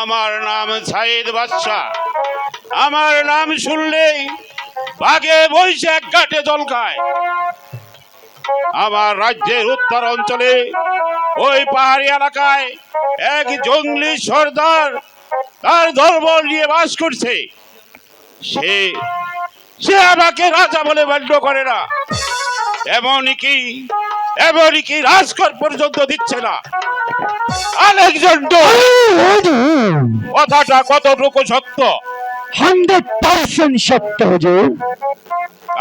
আমার নাম সাইদ বাদশাহ আমার নাম শুনলেই বাঘে বইসে এক জল খায় আমার রাজ্যের উত্তর অঞ্চলে, ওই পাহাড়ি এলাকায় এক জঙ্গলি সর্দার তার ধর্ম নিয়ে বাস করছে। সে সে আমাকে রাজা বলে মান্য করে না। এমনকি এমনকি রাজকর পর্যন্ত দিচ্ছে না। আরেকজন কথাটা কতটুকু সত্য? হান্ড্রেড পার্সেন্ট সত্য হুজুর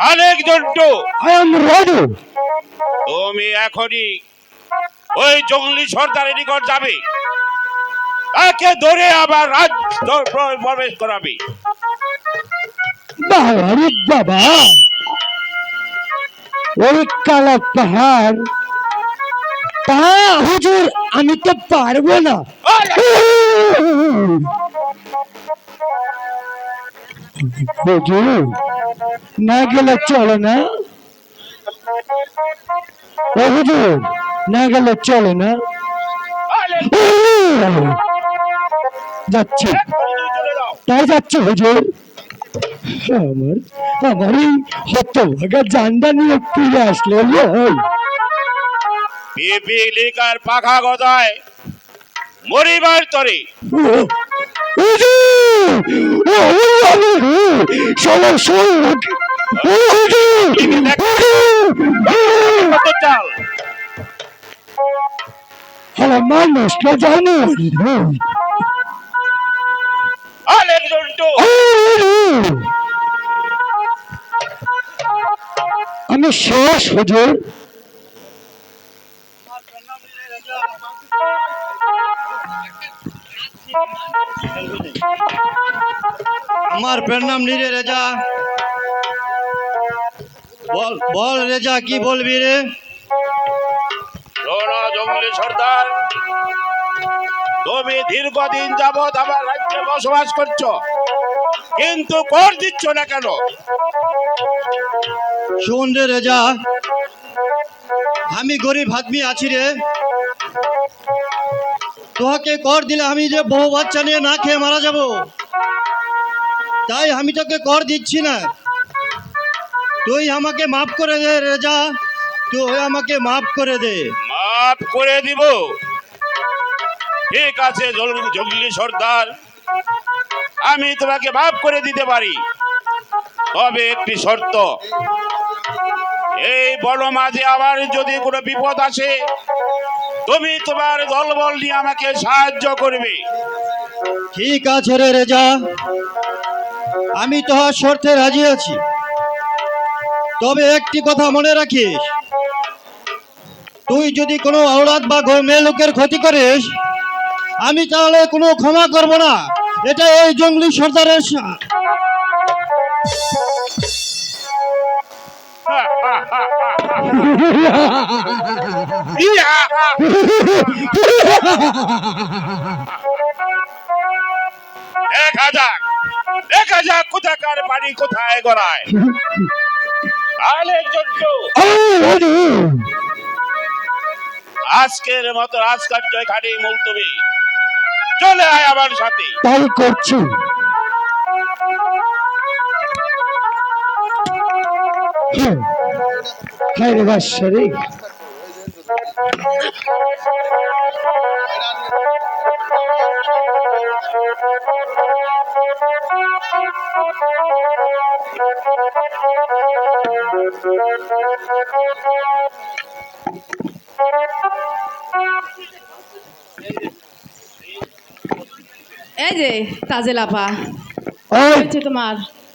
আরেকজন আই এম রেডি। তুমি এখনই ওই জঙ্গলি সর্দারের নিকট যাবে। তাকে ধরে আবার রাজ প্রবেশ করাবে। বাবা বাবা। ওই কালা পাহাড় তা হুজুর আমি তো পারব না হুজুর না গেলে চলে না ও হুজুর না গেলে চলে না যাচ্ছি এখনই চলে যাও তাই যাচ্ছে হুজুর আমার আমার এই হতভাগা জানটা নিয়ে ফিরে আসলে। পিপিলিকার পাখা গজায় মরিবার তরে! হুজুর! কত চাল হ্যালো মানুষ না জানো আরেকজন আমি শেষ হুজুর। আমার পেন নাম নিরে রেজা। বল বল রেজা কি বলবি রে? জঙ্গলি সর্দার তুমি দীর্ঘদিন যাবৎ আমার রাজ্যে বসবাস করছ। কিন্তু কর দিচ্ছ না কেন? শোন রে রেজা আমি গরিব আদমি আছি রে। তোহাকে কর দিলে আমি যে বহু বাচ্চা নিয়ে না খেয়ে মারা যাব। তাই আমি তোকে কর দিচ্ছি না। তুই আমাকে মাফ করে দে রেজা তুই আমাকে মাফ করে দে। মাফ করে দিব। ঠিক আছে জল- জঙ্গলি সর্দার। আমি তোমাকে মাফ করে দিতে পারি। তবে একটি শর্ত। এই বড় মাঝে আবার যদি কোনো বিপদ আসে, তুমি তোমার দলবল নিয়ে আমাকে সাহায্য করবে। ঠিক আছে রে রেজা। আমি তোহার শর্তে রাজি আছি। তবে একটি কথা মনে রাখিস। তুই যদি কোনো আওলাদ বা মেয়ে লোকের ক্ষতি করিস, আমি তাহলে কোনো ক্ষমা করব না। এটা এই জঙ্গলি সর্দারের! দেখা যাক দেখা যাক কোথাকার বাড়ি কোথায় গড়ায়। আজকের মতো রাজকার্য এখানে মুলতবি। চলে আয় আমার সাথে। তাই করছি। হ্যাঁ। হ্যাঁ এই যে তাজেলাপা হয়েছে তোমার